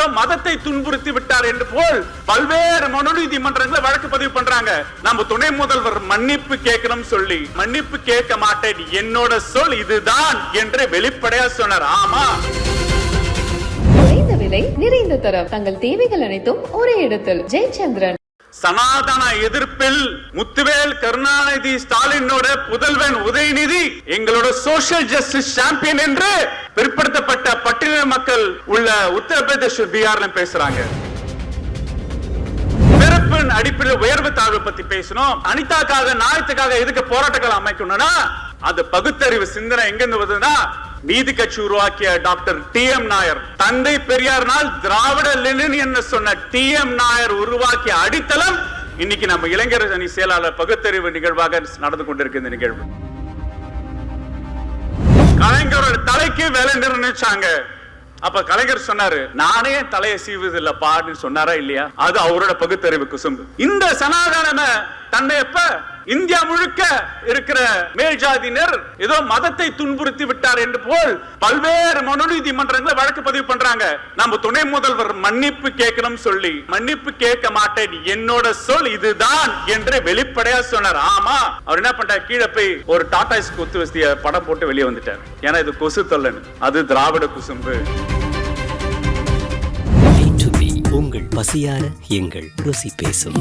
ஏதோ மதத்தை துன்புறுத்தி விட்டார் என்று போல் பல்வேறு மனுநீதிமன்றங்களை வழக்கு பதிவு பண்றாங்க. நம்ம துணை முதல்வர் மன்னிப்பு கேட்கணும் சொல்லி மன்னிப்பு கேட்க மாட்டேன் என்னோட சொல் இதுதான் என்று வெளிப்படையா சொன்னார். ஆமா. குறைந்த விலை நிறைந்த தரம். தங்கள் தேவைகள் அனைத்தும் ஒரே இடத்தில். ஜெயச்சந்திரன். சனாதன எதிர்ப்பில் முத்துவேல் கருணாநிதி ஸ்டாலினோட புதல்வன் உதயநிதி எங்களோட சோசியல் ஜஸ்டிஸ் சாம்பியன் என்று பிற்படுத்தப்பட்ட பட்டியல மக்கள் உள்ள உத்தரப்பிரதேஷ் பீகார்ல பேசுறாங்க. பிறப்பின் அடிப்படையில் உயர்வு தாழ்வு பத்தி பேசணும் அனிதாக்காக நாயத்துக்காக எதுக்கு போராட்டங்கள் அமைக்கணும்னா அது பகுத்தறிவு சிந்தனை எங்கிருந்து வருதுன்னா நீதி கட்சி உருவாக்கிய டாக்டர் டி எம் நாயர். தந்தை பெரியார்னால் திராவிட லெனின் என்று சொன்ன டி எம் நாயர் உருவாக்கிய அடித்தளம் இன்னைக்கு நம்ம இளைஞர் அணி செயலாளர் பகுத்தறிவு நிகழ்வாக நடந்து கொண்டிருக்கு இந்த நிகழ்வு கலைஞரோட தலைக்கு வேலை நிர்ணயிச்சாங்க அப்ப கலைஞர் சொன்னாரு நானே தலையை சீவுது இல்லப்பான்னு சொன்னாரா இல்லையா? அது அவரோட பகுத்தறிவு குசும்பு இந்த சனாதன தன்னை எப்ப இந்தியா முழுக்க இருக்கிற மேல் ஜாதியினர் ஏதோ மதத்தை துன்புறுத்தி விட்டார் என்று போல் பல்வேறு மனுநீதிமன்றங்களை வழக்கு பதிவு பண்றாங்க. நம்ம துணை முதல்வர் மன்னிப்பு கேட்கணும் சொல்லி மன்னிப்பு கேட்க மாட்டேன் என்னோட சொல் இதுதான் என்று வெளிப்படையா சொன்னார். ஆமா அவர் என்ன பண்றாரு கீழே போய் ஒரு டாடாஸ் குத்து வசதிய படம் போட்டு வெளியே வந்துட்டார். ஏன்னா இது கொசு தொல்லன் அது திராவிட குசும்பு. B2B உங்கள் பசியார எங்கள் ருசி பேசும்.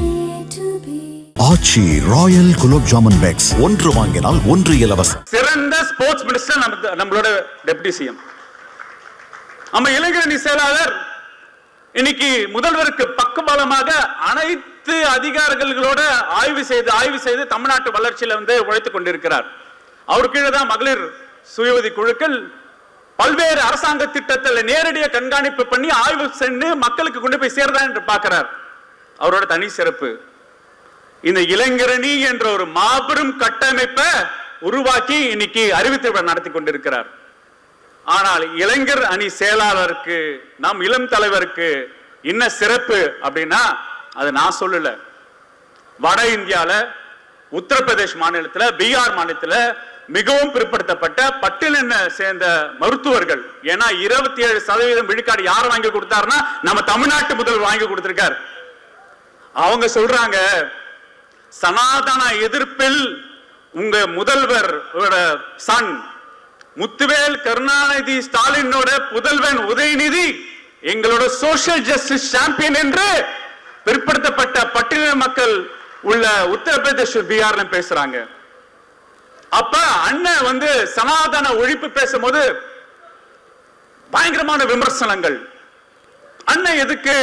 ஆச்சி ராயல் குலோப் ஜாமுன் பேக்ஸ் ஒன்று வாங்கினால் ஒன்று இலவசம். சிறந்த ஸ்போர்ட்ஸ் மினிஸ்டர் நம்மளோட டெபுட்டி சிஎம் நம்ம இளைஞரணி செயலாளர் இன்னைக்கு முதல்வருக்கு பக்கபலமாக அனைத்து அதிகாரிகளோட ஆய்வு செய்து ஆய்வு செய்து தமிழ்நாட்டு வளர்ச்சியில வந்து உழைத்துக் கொண்டிருக்கிறார். அவர் கீழே தான் மகளிர் சுயவதி குழுக்கள் பல்வேறு அரசாங்க திட்டத்தில் நேரடியாக கண்காணிப்பு பண்ணி ஆய்வு சென்று மக்களுக்கு கொண்டு போய் சேர்தா என்று பார்க்கிறார். அவரோட தனி சிறப்பு. இந்த இளைஞரணி என்ற ஒரு மாபெரும் கட்டமைப்பை உருவாக்கி இன்னைக்கு அறிவித்து விழா நடத்தி கொண்டிருக்கிறார். ஆனால் இளைஞர் அணி செயலாளருக்கு நம் இளம் தலைவருக்கு என்ன சிறப்பு அப்படின்னா அது நான் சொல்லல. வட இந்தியாவில் உத்தரப்பிரதேஷ் மாநிலத்தில் பீகார் மாநிலத்தில் மிகவும் பிற்படுத்தப்பட்ட பட்டியலின சேர்ந்த மருத்துவர்கள். ஏன்னா இருபத்தி ஏழு சதவீதம் விழுக்காடு யார் வாங்கி கொடுத்தாருன்னா நம்ம தமிழ்நாட்டு முதல்வர் வாங்கி கொடுத்திருக்கார். அவங்க சொல்றாங்க சனாதன எதிர்ப்பில் உங்க முதல்வர் சன் முத்துவேல் கருணாநிதி ஸ்டாலினோட புதல்வன் உதயநிதி எங்களோட சோசியல் ஜஸ்டிஸ் சாம்பியன் என்று பிற்படுத்தப்பட்ட பட்டியல மக்கள் உள்ள உத்தரப்பிரதேஷ் பீகார்ல பேசுறாங்க. அப்ப அண்ணன் வந்து சனாதன ஒழிப்பு பேசும்போது பயங்கரமான விமர்சனங்கள். அண்ணன் எதுக்கு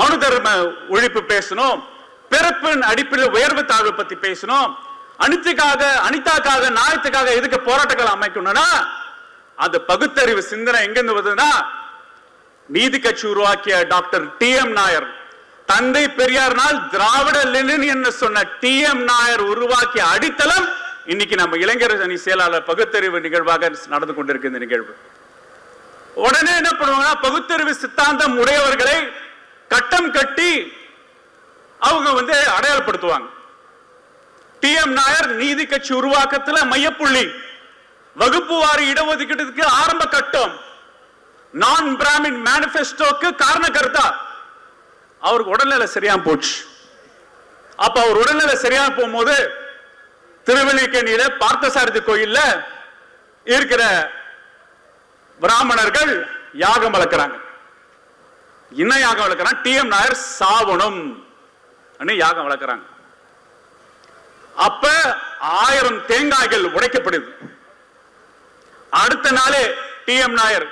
மனு தர்ம ஒழிப்பு பேசணும்? பிறப்பின் அடிப்படையில் உயர்வு தாழ்வு பத்தி பேசணும் அனித்துக்காக அனிதாக்காக நாயத்துக்காக எதுக்கு போராட்டங்கள் அமைக்கணும்னா அந்த பகுத்தறிவு சிந்தனை எங்கிருந்து வருதுன்னா நீதி கட்சி உருவாக்கிய டாக்டர் டி எம் நாயர். தந்தை பெரியார்னால் திராவிட லெனின் என்று சொன்ன டி எம் நாயர் உருவாக்கிய அடித்தளம் இன்னைக்கு நம்ம இளைஞர் அணி செயலாளர் பகுத்தறிவு நிகழ்வாக நடந்து கொண்டிருக்கு இந்த நிகழ்வு. உடனே என்ன பண்ணுவாங்கன்னா பகுத்தறிவு சித்தாந்தம் உடையவர்களை கட்டம் கட்டி வந்து அடையாளப்படுத்துவாங்க. டி எம் நாயர் நீதி கட்சி உருவாக்கத்துல மையப்புள்ளி. வகுப்பு வாரி இடஒதுக்கீட்டுக்கு ஆரம்ப கட்டம். நான் பிராமின் மேனிபெஸ்டோக்கு காரண கருத்தா அவருக்கு உடல்நிலை சரியா போச்சு. அப்ப அவர் உடல்நிலை சரியா போகும்போது திருவள்ளிக்கேணியில பார்த்தசாரதி கோயில்ல இருக்கிற பிராமணர்கள் யாகம் வளர்க்கிறாங்க. என்ன யாகம் வளர்க்கிறான் டி எம் நாயர் சாவணும். யாகம் வளர்க்கிறாங்க. அப்ப ஆயிரம் தேங்காய்கள் உடைக்கப்படுது. அடுத்த நாளே டி எம் நாயர்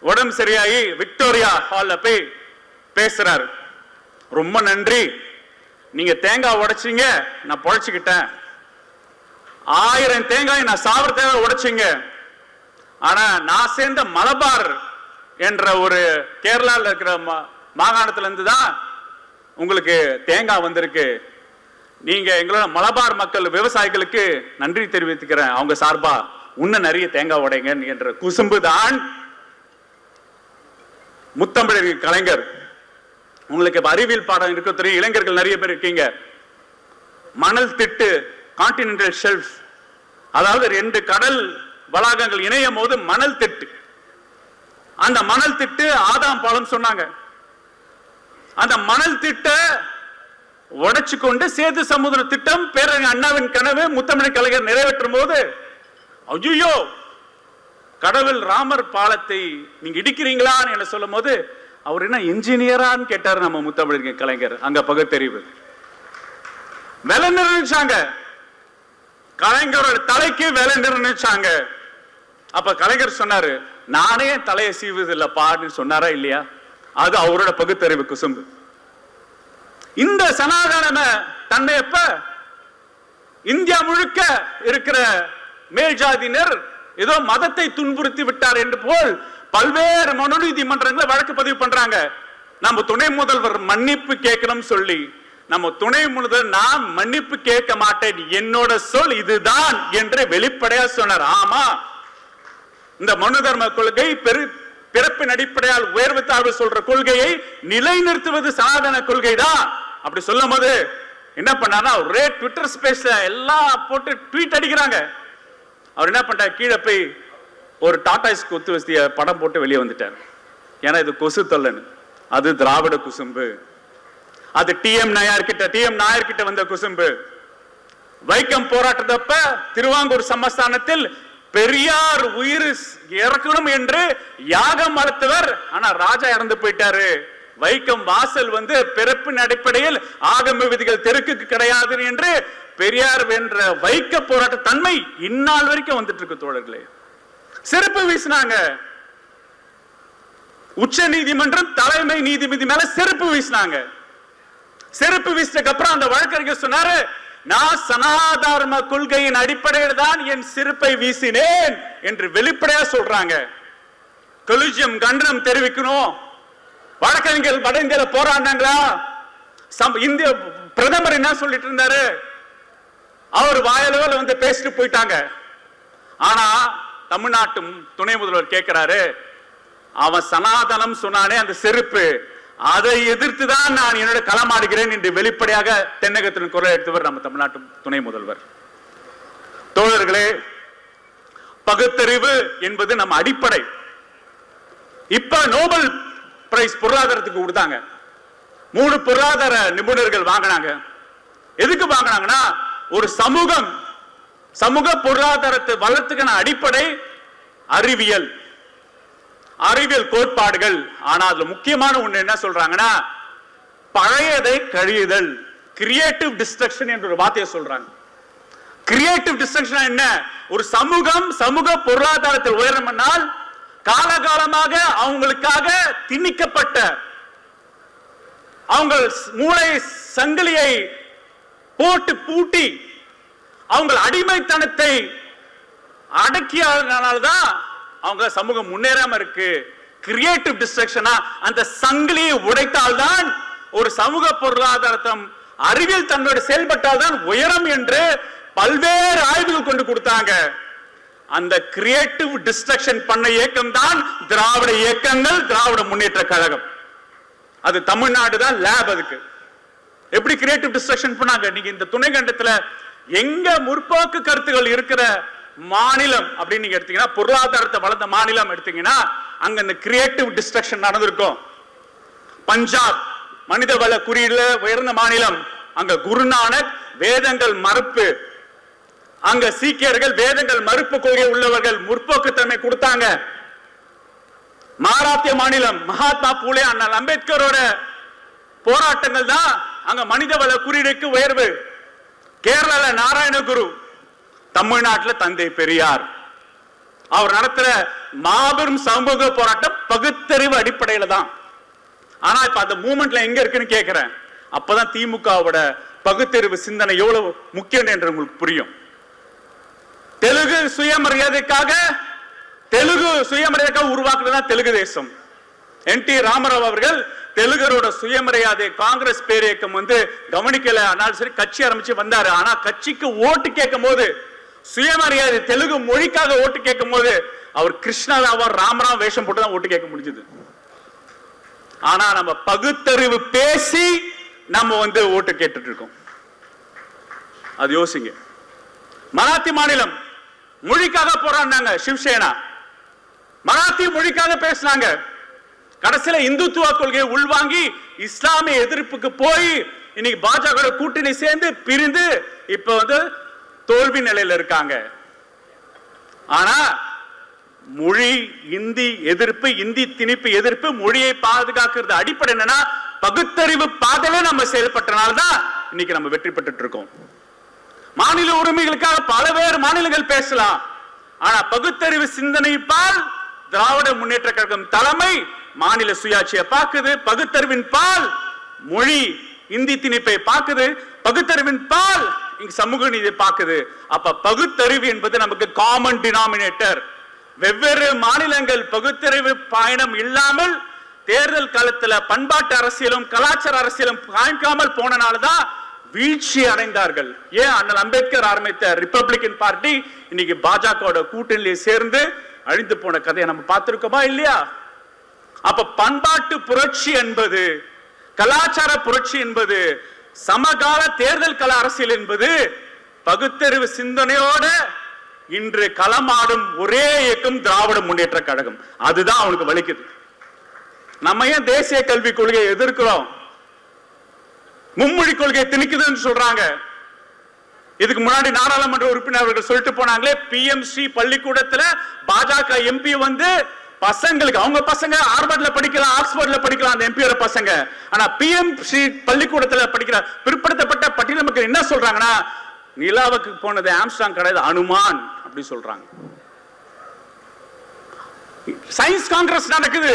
உடம்பு சரியாகி விக்டோரியா ஹால்ல போய் பேசுறாரு. ரொம்ப நன்றி. நீங்க தேங்காய் உடைச்சீங்க நான் பொழைச்சுக்கிட்டேன். ஆயிரம் தேங்காய் நான் சாவர தேங்காய் உடைச்சீங்க. ஆனா நான் சேர்ந்த மலபார் என்ற ஒரு கேரளால இருக்கிற மாகாணத்துல இருந்து தான் உங்களுக்கு தேங்காய் வந்திருக்கு. நீங்க எங்களோட மலபார் மக்கள் விவசாயிகளுக்கு நன்றி தெரிவித்துக்கிறேன். அவங்க சார்பா இன்னும் நிறைய தேங்காய் உடைங்க என்ற குசும்பு தான் முத்தமிழர் கலைஞர். உங்களுக்கு அறிவியல் பாடம் இருக்க தெரியும். இளைஞர்கள் நிறைய பேர் இருக்கீங்க. மணல் திட்டு கான்டினென்டல் ஷெல்ஃப் அதாவது ரெண்டு கடல் வளாகங்கள் இணையும் போது மணல் திட்டு. அந்த மணல் திட்டு ஆதாம் பாலம் சொன்னாங்க. அந்த மணல் திட்ட உடைச்சு கொண்டு சேது சமுதிர திட்டம் பேரறிஞர் அண்ணாவின் கனவு முத்தமிழ் கலைஞர் நிறைவேற்றும் போது ஐயோ கடவுள் ராமர் பாலத்தை நீங்க இடிக்கிறீங்களான்னு என்ன சொல்லும் போது அவர் என்ன இன்ஜினியரான்னு கேட்டார் நம்ம முத்தமிழ் கலைஞர் அங்க பகுத்தறிவு. விலை நிர்ணயிச்சாங்க. கலைஞரோட தலைக்கு விலை நிர்ணயிச்சாங்க. அப்ப கலைஞர் சொன்னாரு நானே தலையை சீவுது பாடுன்னு சொன்னாரா இல்லையா? அது அவரோட பகுத்தறிவு குசும்பு இந்த சனாதன தன்மை எப்ப? இந்தியா முழுக்க இருக்கிற மேல் ஜாதியினர் ஏதோ மதத்தை துன்புறுத்தி விட்டார் என்று போல் பல்வேறு மனுநீதிமன்றங்களை வழக்கு பதிவு பண்றாங்க. நம்ம துணை முதல்வர் மன்னிப்பு கேட்கணும் சொல்லி நம்ம துணை முதல்வர் நான் மன்னிப்பு கேட்க மாட்டேன் என்னோட சொல் இதுதான் என்று வெளிப்படையா சொன்னார். ஆமா. இந்த மனு தர்ம கொள்கை பெரு பிறப்பின் அடிப்படையால் உயர்வு தாழ்வு சொல்ற கொள்கையை நிலைநிறுத்துவது சனாதன கொள்கை தான் அப்படி சொல்லும் போது என்ன பண்ணாருன்னா ஒரே ட்விட்டர் ஸ்பேஸ்ல எல்லாம் போட்டு ட்வீட் அடிக்கிறாங்க. அவர் என்ன பண்ணிட்டார்? கீழே போய் ஒரு டாடாஸ் குத்து வசதிய படம் போட்டு வெளியே வந்துட்டார். ஏன்னா இது கொசு தொல்லன் அது திராவிட குசும்பு. அது டிஎம் நாயர் கிட்ட டிஎம் நாயர் கிட்ட வந்த குசும்பு. வைக்கம் போராட்டத்தப்ப திருவாங்கூர் சமஸ்தானத்தில் பெரியார் உயிர் இறக்கணும் என்று யாகம் மறுத்தவர் ஆனா ராஜா இறந்து போயிட்டாரு. வைக்கம் வாசல் வந்து பிறப்பின் அடிப்படையில் ஆகம விதிகள் தெருக்குக்கு கிடையாது என்று பெரியார் வென்ற வைக்க போராட்ட தன்மை இந்நாள் வரைக்கும் வந்துட்டு இருக்கு தோழர்களே. சிறப்பு வீசினாங்க. உச்ச நீதிமன்றம் தலைமை நீதிபதி மேல சிறப்பு வீசினாங்க. செருப்பு வீசினதுக்கு அப்புறம் அந்த வழக்கறிஞர் சொன்னாரு நான் சனாதர்ம கொள்கையின் அடிப்படையில் தான் என் சிறப்பை வீசினேன் என்று வெளிப்படையா சொல்றாங்க. கொலிஜியம் கண்டனம் தெரிவிக்கணும். வழக்கறிஞர்கள் வட இந்தியால போராடினாங்களா? சம்- இந்திய பிரதமர் என்ன சொல்லிட்டு இருந்தாரு? அவர் வாயளவில் வந்து பேசிட்டு போயிட்டாங்க. ஆனா தமிழ்நாட்டு துணை முதல்வர் கேட்கிறாரு அவன் சனாதனம் சொன்னானே அந்த செருப்பு. அதை எதிர்த்து தான் நான் என்னோட களமாடுகிறேன் என்று வெளிப்படையாக தென்னகத்தின் குரல் எடுத்தவர் நம்ம தமிழ்நாட்டு துணை முதல்வர். தோழர்களே பகுத்தறிவு என்பது நம்ம அடிப்படை. இப்ப நோபல் பிரைஸ் பொருளாதாரத்துக்கு கொடுத்தாங்க. மூணு பொருளாதார நிபுணர்கள் வாங்கினாங்க. எதுக்கு வாங்கினாங்கன்னா ஒரு சமூகம் சமூக பொருளாதாரத்தை வளர்த்துக்கான அடிப்படை அறிவியல். அறிவியல் கோட்பாடுகள். ஆனா அதுல முக்கியமான ஒண்ணு என்ன சொல்றாங்கன்னா பழையதை கழியுதல். கிரியேட்டிவ் டிஸ்ட்ரக்ஷன் என்ற ஒரு வார்த்தையை சொல்றாங்க. கிரியேட்டிவ் டிஸ்ட்ரக்ஷன் என்ன? ஒரு சமூகம் சமூக பொருளாதாரத்தில் உயரம்னால் காலகாலமாக அவங்களுக்காக திணிக்கப்பட்ட அவங்க மூளை சங்கிலியை போட்டு பூட்டி அவங்க அடிமைத்தனத்தை அடக்கியதுனால்தான் அவங்க சமூகம் முன்னேறாம இருக்கு. கிரியேட்டிவ் டிஸ்ட்ரக்ஷனா அந்த சங்கிலியை உடைத்தால்தான் ஒரு சமூக பொருளாதாரத்தம் அறிவியல் செயல்பட்டால் தான் உயரம் என்று பல்வேறு ஆய்வுகள் கொண்டு கொடுத்தாங்க. அந்த கிரியேட்டிவ் டிஸ்ட்ரக்ஷன் பண்ண இயக்கம் தான் திராவிட இயக்கங்கள் திராவிட முன்னேற்ற கழகம். அது தமிழ்நாடு தான் லேப் அதுக்கு. எப்படி கிரியேட்டிவ் டிஸ்ட்ரக்ஷன் பண்ணாங்க? நீங்க இந்த துணை கண்டத்துல எங்க முற்போக்கு கருத்துகள் இருக்கிற மாநிலம் அப்படின்னு நீங்க எடுத்தீங்கன்னா பொருளாதாரத்தை வளர்ந்த மாநிலம் எடுத்தீங்கன்னா அங்க இந்த கிரியேட்டிவ் டிஸ்ட்ரக்ஷன் நடந்திருக்கும். பஞ்சாப் மனிதவள குறியீடுல உயர்ந்த மாநிலம். அங்க குருநானக் வேதங்கள் மறுப்பு. அங்க சீக்கியர்கள் வேதங்கள் மறுப்பு கொள்கை உள்ளவர்கள் முற்போக்குத்தன்மை கொடுத்தாங்க. மகாராஷ்டிர மாநிலம் மகாத்மா பூலே அண்ணல் அம்பேத்கரோட போராட்டங்கள் தான் அங்க மனிதவள குறியீடுக்கு உயர்வு. கேரளால நாராயணகுரு தமிழ்நாட்டுல தந்தை பெரியார். அவர் நடத்துற மாபெரும் சமூக போராட்டம் பகுத்தறிவு அடிப்படையில தான். ஆனா இப்ப அந்த மூமெண்ட்ல எங்க இருக்குன்னு கேட்கிறேன் அப்பதான் திமுகவோட பகுத்தறிவு சிந்தனை எவ்வளவு முக்கியம் என்று உங்களுக்கு புரியும். தெலுங்கு சுயமரியாதைக்காக தெலுங்கு சுயமரியாதைக்காக உருவாக்குறதுதான் தெலுங்கு தேசம். என் டி ராமராவ் அவர்கள் தெலுங்கரோட சுயமரியாதை காங்கிரஸ் பேரியக்கம் வந்து கவனிக்கல. ஆனால் சரி கட்சி ஆரம்பிச்சு வந்தாரு. ஆனா கட்சிக்கு ஓட்டு கேட்கும் போது சுயமரியாதை தெலுங்கு மொழிக்காக ஓட்டு கேட்கும் போது அவர் கிருஷ்ணராவ ராமராம் வேஷம் போட்டு தான் ஓட்டு கேட்க முடிஞ்சது. ஆனா நம்ம பகுத்தறிவு பேசி நம்ம வந்து ஓட்டு கேட்டுட்டு இருக்கோம். அது யோசிங்க. மராத்தி மாநிலம் மொழிக்காக போராடினாங்க சிவசேனா. மராத்தி மொழிக்காக பேசினாங்க. கடைசியில இந்துத்துவ கொள்கையை உள்வாங்கி இஸ்லாமிய எதிர்ப்புக்கு போய் இன்னைக்கு பாஜக கூட்டணி சேர்ந்து பிரிந்து இப்ப வந்து தோல்வி நிலையில இருக்காங்க. ஆனா மொழி இந்தி எதிர்ப்பு இந்தி திணிப்பு எதிர்ப்பு மொழியை பாதுகாக்கிறது அடிப்படை என்னன்னா பகுத்தறிவு பாதையில நம்ம செயல்பட்டனால்தான் இன்னைக்கு நம்ம வெற்றி பெற்றுட்டு இருக்கோம். மாநில உரிமைகளுக்காக பலவேறு மாநிலங்கள் பேசலாம். ஆனா பகுத்தறிவு சிந்தனை பால் திராவிட முன்னேற்ற கழகம் தலைமை மாநில சுயாட்சியை பார்க்குது. பகுத்தறிவின் பால் மொழி இந்தி திணிப்பை பார்க்குது பகுத்தறிவின் பால் இங்க சமூக நீதி பார்க்குது. அப்ப பகுத்தறிவு என்பது நமக்கு காமன் டினாமினேட்டர் வெவ்வேறு மாநிலங்கள் பகுத்தறிவு பயணம் இல்லாமல் தேர்தல் காலத்துல பண்பாட்டு அரசியலும் கலாச்சார அரசியலும் காமிக்காமல் போனனாலதான் வீழ்ச்சி அடைந்தார்கள். ஏன்? அண்ணல் அம்பேத்கர் ஆரம்பித்த ரிப்பப்ளிகன் பார்ட்டி இன்னைக்கு பாஜக கூட்டணியில சேர்ந்து அழிந்து போன கதையை நம்ம பார்த்திருக்கோமா இல்லையா? அப்ப பண்பாட்டு புரட்சி என்பது கலாச்சார புரட்சி என்பது சமகால தேர்தல் கல அரசியல் என்பது பகுத்தறிவு சிந்தனையோட இன்று களமாடும் ஒரே இயக்கம் திராவிட முன்னேற்ற கழகம். அதுதான் அவனுக்கு வலிக்குது. நம்ம ஏன் தேசிய கல்விக் கொள்கையை எதிர்க்கிறோம்? மும்மொழி கொள்கையை திணிக்குதுன்னு சொல்றாங்க. இதுக்கு முன்னாடி நாடாளுமன்ற உறுப்பினர்கள் சொல்லிட்டு போனாங்களே பிஎம்சி பள்ளிக்கூடத்துல பாஜக எம்பி வந்து பசங்களுக்கு அவங்க பசங்க ஹார்வர்ட்ல படிக்கலாம் ஆக்ஸ்போர்ட்ல படிக்கலாம் அந்த எம்பியோட பசங்க. ஆனா பிஎம்சி பள்ளிக்கூடத்துல படிக்கிற பிற்படுத்தப்பட்ட பட்டியல மக்கள் என்ன சொல்றாங்கன்னா நிலாவுக்கு போனது ஆம்ஸ்டாங் கிடையாது அனுமான் அப்படி சொல்றாங்க. சயின்ஸ் காங்கிரஸ் நடக்குது.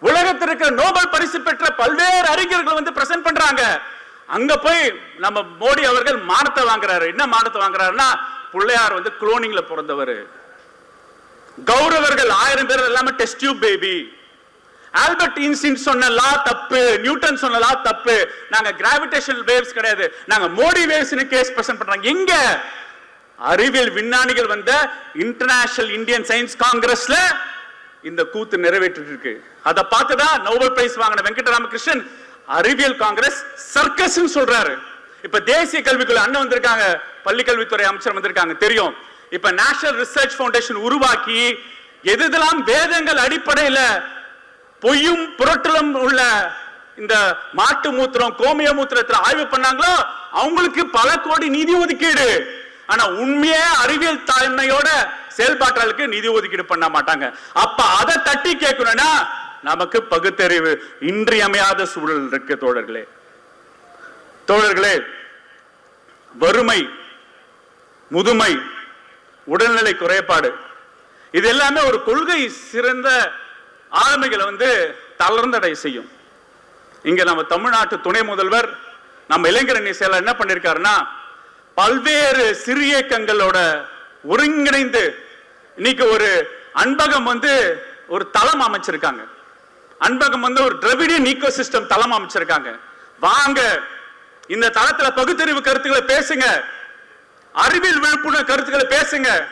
உலகத்தில் இருக்கிற நோபல் பரிசு பெற்ற பல்வேறு அறிஞர்கள் வந்து பிரசன்ட் பண்றாங்க. அங்க போய் நம்ம மோடி அவர்கள் மானத்தை வாங்குறாரு. என்ன மானத்தை வாங்குறாருன்னா பிள்ளையார் வந்து குளோனிங்ல பிறந்தவர். கௌரவர்கள் ஆயிரம் பேர் எல்லாமே test tube baby Albert Einstein சொன்னலா தப்பு நியூட்டன் சொன்னலா தப்பு. நாங்க கிராவிடேஷனல் வேவ்ஸ் கிடையாது. நாங்க மோடி வேவ்ஸ்னு கேஸ் பிரசன்ட் பண்றாங்க. எங்க? அறிவியல் விஞ்ஞானிகள் வந்த இன்டர்நேஷனல் இந்தியன் சயின்ஸ் காங்கிரஸ்ல இந்த கூத்து நிறைவேற்றிட்டு இருக்கு அதை பார்த்துதான் நோபல் பிரைஸ் வாங்கின வெங்கடராமகிருஷ்ணன் அறிவியல் காங்கிரஸ் சர்க்கஸ் சொல்றாரு. இப்ப தேசிய கல்விக்குள்ள அண்ணன் வந்திருக்காங்க. பள்ளி கல்வித்துறை அமைச்சர் வந்திருக்காங்க. தெரியும். இப்ப நேஷனல் ரிசர்ச் ஃபவுண்டேஷன் உருவாக்கி எதுதெல்லாம் வேதங்கள் அடிப்படையில பொய்யும் புரட்டலும் உள்ள இந்த மாட்டு மூத்திரம் கோமிய மூத்திரத்துல ஆய்வு பண்ணாங்களோ அவங்களுக்கு பல கோடி நிதி ஒதுக்கீடு. ஆனா உண்மையே அறிவியல் தன்மையோட செயல்பாட்டாளுக்கு நிதி ஒதுக்கீடு பண்ண மாட்டாங்க. அப்ப அதை தட்டி கேட்கணும்னா நமக்கு பகுத்தறிவு இன்றியமையாத சூழல் இருக்கு தோழர்களே. தோழர்களே வறுமை முதுமை உடல்நிலை குறைபாடு. இது எல்லாமே ஒரு கொள்கை சிறந்த ஆளுமைகளை வந்து தளர்ந்தடை செய்யும். இங்க நம்ம தமிழ்நாட்டு துணை முதல்வர் நம்ம இளைஞரணி செயலர் என்ன பண்ணிருக்காருன்னா பல்வேறு சிறு இயக்கங்களோட ஒருங்கிணைந்து இன்னைக்கு ஒரு அன்பகம் வந்து ஒரு தளம் அமைச்சிருக்காங்க. அன்பகம் வந்து ஒரு திரவிடியன் ஈகோ சிஸ்டம் தளம் அமைச்சிருக்காங்க. வாங்க இந்த தளத்துல பகுத்தறிவு கருத்துக்களை பேசுங்க. அறிவியல் விழிப்புணர்வு கருத்துக்களை பேசுங்க.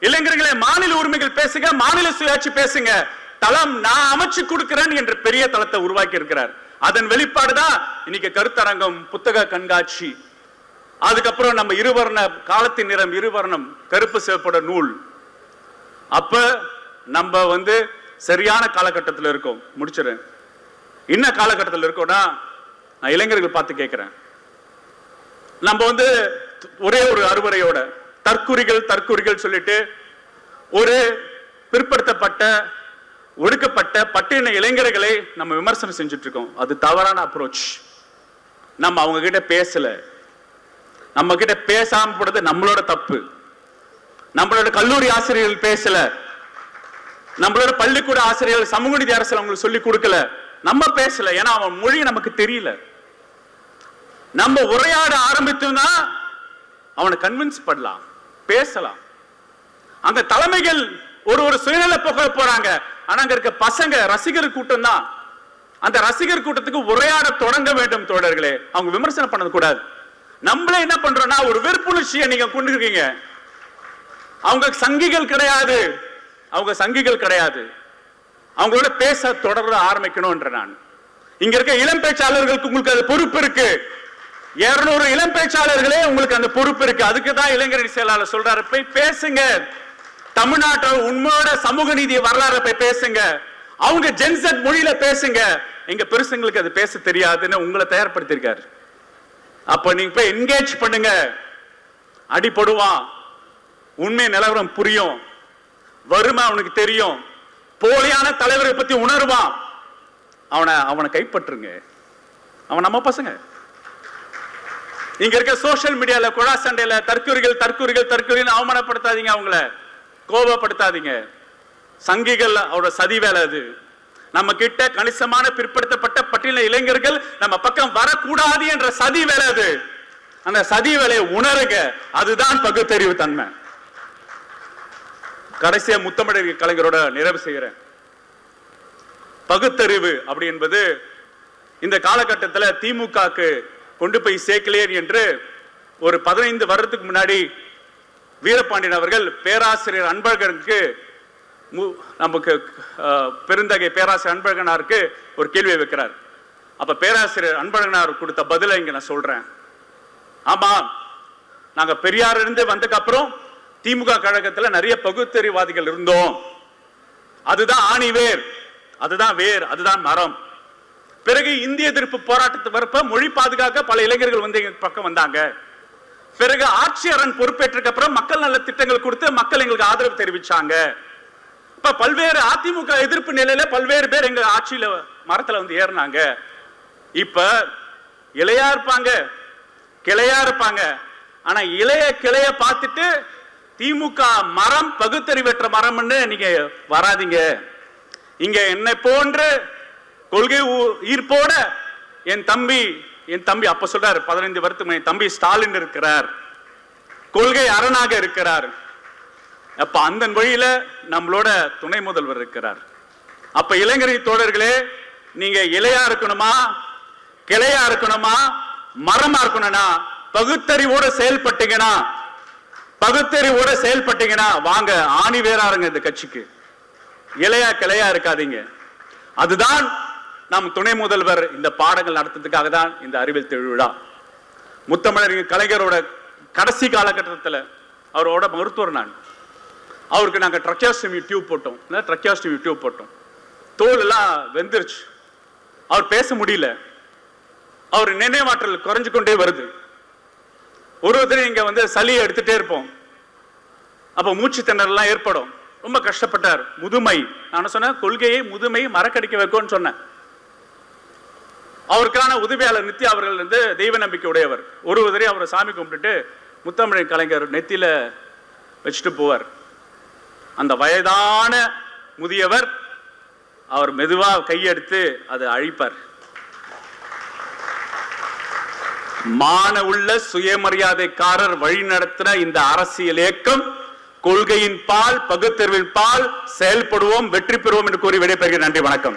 இளைஞர்களை மாநில உரிமைகள் பேசுங்க மாநில சுயாட்சி பேசுங்க. தளம் நான் அமைச்சு கொடுக்கிறேன் என்ற பெரிய தளத்தை உருவாக்கி இருக்கிறார். அதன் வெளிப்பாடுதான் இன்னைக்கு கருத்தரங்கம் புத்தக கண்காட்சி. அதுக்கப்புறம் நம்ம இருவர்ண காலத்தின் நிறம் இருவர்ணம் கருப்பு சிவப்போட நூல். அப்ப நம்ம வந்து சரியான காலகட்டத்தில் இருக்கோம். முடிச்சிடுறேன். என்ன காலகட்டத்தில் இருக்கோம்னா நான் இளைஞர்கள் பார்த்து கேட்கிறேன் நம்ம வந்து ஒரே ஒரு அறுவரையோட தற்குறிகள் தற்குறிகள் சொல்லிட்டு ஒரு பிற்படுத்தப்பட்ட ஒடுக்கப்பட்ட பட்டின இளைஞர்களை நம்ம விமர்சனம் செஞ்சுட்டு இருக்கோம் அது தவறான அப்ரோச் நம்ம அவங்க கிட்ட பேசல. நம்ம கிட்ட பேசாம போடுறது நம்மளோட தப்பு. நம்மளோட கல்லூரி ஆசிரியர்கள் பேசல. நம்மளோட பள்ளிக்கூட ஆசிரியர்கள் சமூக நீதி அரசியல் அவங்களுக்கு சொல்லி கொடுக்கல. நம்ம பேசல. ஏன்னா அவன் மொழி நமக்கு தெரியல. நம்ம உரையாட ஆரம்பித்தோம்னா அவனை கன்வின்ஸ் பண்ணலாம் பேசலாம். அங்க தலைமைகள் ஒரு ஒரு சுயநல போக போறாங்க. ஆனா அங்க இருக்க பசங்க ரசிகர் கூட்டம் தான். அந்த ரசிகர் கூட்டத்துக்கு உரையாட தொடங்க வேண்டும் தோழர்களே. அவங்க விமர்சனம் பண்ண கூடாது. நம்மளே என்ன பண்றோம்னா ஒரு வெறுப்புணர்ச்சியை நீங்க கொண்டு இருக்கீங்க அவங்க சங்கிகள் கிடையாது. அவங்க சங்கிகள் கிடையாது. அவங்களோட பேச தொடர ஆரம்பிக்கணும்ன்ற நான். இங்க இருக்க இளம் பேச்சாளர்களுக்கு உங்களுக்கு அது பொறுப்பு இருக்கு. இருநூறு இளம் பேச்சாளர்களே உங்களுக்கு அந்த பொறுப்பு இருக்கு. அதுக்கு தான் இளைஞரணி செயலாளர் சொல்றாரு. போய் பேசுங்க. தமிழ்நாட்டோட உண்மையோட சமூக நீதி வரலாறு போய் பேசுங்க. அவங்க ஜென்செட் மொழியில பேசுங்க. எங்க பெருசுங்களுக்கு அது பேச தெரியாதுன்னு உங்களை தயார்படுத்திருக்காரு அப்ப நீங்க போய் என்கேஜ் பண்ணுங்க. அடிபடுவான். உண்மை நிலவரம் புரியும். வறுமை அவனுக்கு தெரியும். போலியான தலைவரை பத்தி உணர்வான். அவனை அவனை கைப்பற்றுங்க. அவன் நம்ம பசங்க. இங்க இருக்க சோஷியல் மீடியால குழா சண்டையில தற்கொலைகள் தற்கொலைகள் தற்கொலைகள் அவமானப்படுத்தாதீங்க அவங்கள. கோபப்படுத்தாதீங்க. சங்கிகள் அவரோட சதி வேலை அது. நம்ம கிட்ட கணிசமான பிற்படுத்தப்பட்ட பட்டியல இளைஞர்கள் நம்ம பக்கம் வரக்கூடாது என்ற சதி வேலை அது. அந்த சதி வேலையை உணருங்க. அதுதான் பகுத்தறிவு தன்மை. கடைசியா முத்தமிழர் கலைஞரோட நிறைவு செய்கிறேன். பகுத்தறிவு அப்படி என்பது இந்த காலகட்டத்தில் திமுகக்கு கொண்டு போய் சேர்க்கலையர் என்று ஒரு பதினைந்து வருடத்துக்கு முன்னாடி வீரபாண்டியன் அவர்கள் பேராசிரியர் அன்பழகனுக்கு மு- நமக்கு பெருந்தகை பேராசிரியர் அன்பழகனாருக்கு ஒரு கேள்வியை வைக்கிறார். அப்ப பேராசிரியர் அன்பழகனார் கொடுத்த பதிலை இங்க நான் சொல்றேன். ஆமா நாங்க பெரியார் இருந்து வந்ததுக்கு அப்புறம் திமுக கழகத்துல நிறைய பகுத்தறிவாதிகள் இருந்தோம். அதுதான் ஆணி வேர் அதுதான் வேர் அதுதான் மரம். பிறகு இந்திய எதிர்ப்பு போராட்டத்தை வரப்ப மொழி பாதுகாக்க பல இளைஞர்கள் வந்து எங்க பக்கம் வந்தாங்க. பிறகு ஆட்சியரன் பொறுப்பேற்றதுக்கு அப்புறம் மக்கள் நல திட்டங்கள் கொடுத்து மக்கள் எங்களுக்கு ஆதரவு தெரிவிச்சாங்க. இப்ப பல்வேறு அதிமுக எதிர்ப்பு நிலையில பல்வேறு பேர் எங்க ஆட்சியில மரத்துல வந்து ஏறினாங்க. இப்ப இளையா இருப்பாங்க கிளையா இருப்பாங்க. ஆனா இளைய கிளைய பார்த்துட்டு திமுக மரம் பகுத்தறிவற்ற மரம்னு நீங்க வராதீங்க. இங்க என்னை போன்று கொள்கை ஈர்ப்போட என் தம்பி என் தம்பி அப்ப சொல்றாரு பதினைந்து வருத்தம் என் தம்பி ஸ்டாலின் இருக்கிறார். கொள்கை அரணாக இருக்கிறார். அப்ப அந்த வழியில நம்மளோட துணை முதல்வர் இருக்கிறார். அப்ப இளைஞரை தோழர்களே நீங்க இலையா இருக்கணுமா கிளையா இருக்கணுமா மரமா இருக்கணும்னா பகுத்தறிவோட செயல்பட்டீங்கன்னா பகுத்தறிவோட செயல்பட்டீங்கன்னா வாங்க ஆணி வேறாருங்க இந்த கட்சிக்கு. இலையா கிளையா இருக்காதீங்க. அதுதான் நம் துணை முதல்வர் இந்த பாடங்கள் நடத்துறதுக்காக தான் இந்த அறிவியல் திருவிழா முத்தமிழர் கலைஞரோட கடைசி காலகட்டத்தில் அவரோட மருத்துவர் நான். அவருக்கு நாங்க ட்ரக்கியாஸ்டமி டியூப் போட்டோம். ட்ரக்கியாஸ்டமி டியூப் போட்டோம். தோல் எல்லாம் வெந்துருச்சு. அவர் பேச முடியல. அவர் நினைவாற்றல் குறைஞ்சு கொண்டே வருது. ஒரு ஒருத்தர் இங்க வந்து சளியை எடுத்துட்டே இருப்போம். அப்போ மூச்சு திணறலாம் ஏற்படும். ரொம்ப கஷ்டப்பட்டார். முதுமை. நான் சொன்னேன் கொள்கையை முதுமை மறக்கடிக்க வைக்கும்னு சொன்னேன். அவருக்கான உதவியாளர் நித்யா அவர்கள் வந்து தெய்வ நம்பிக்கை உடையவர். ஒரு உதவி அவரை சாமி கும்பிட்டுட்டு முத்தமிழ் கலைஞர் நெத்தியில் வச்சுட்டு போவார். அந்த வயதான முதியவர் அவர் மெதுவா கையெடுத்து அதை அழிப்பார். மான உள்ள சுயமரியாதைக்காரர் வழி நடத்தின இந்த அரசியல் இயக்கம் கொள்கையின் பால் பகுத்தறிவின் பால் செயல்படுவோம் வெற்றி பெறுவோம் என்று கூறி விடைபெறுகிறேன். நன்றி வணக்கம்.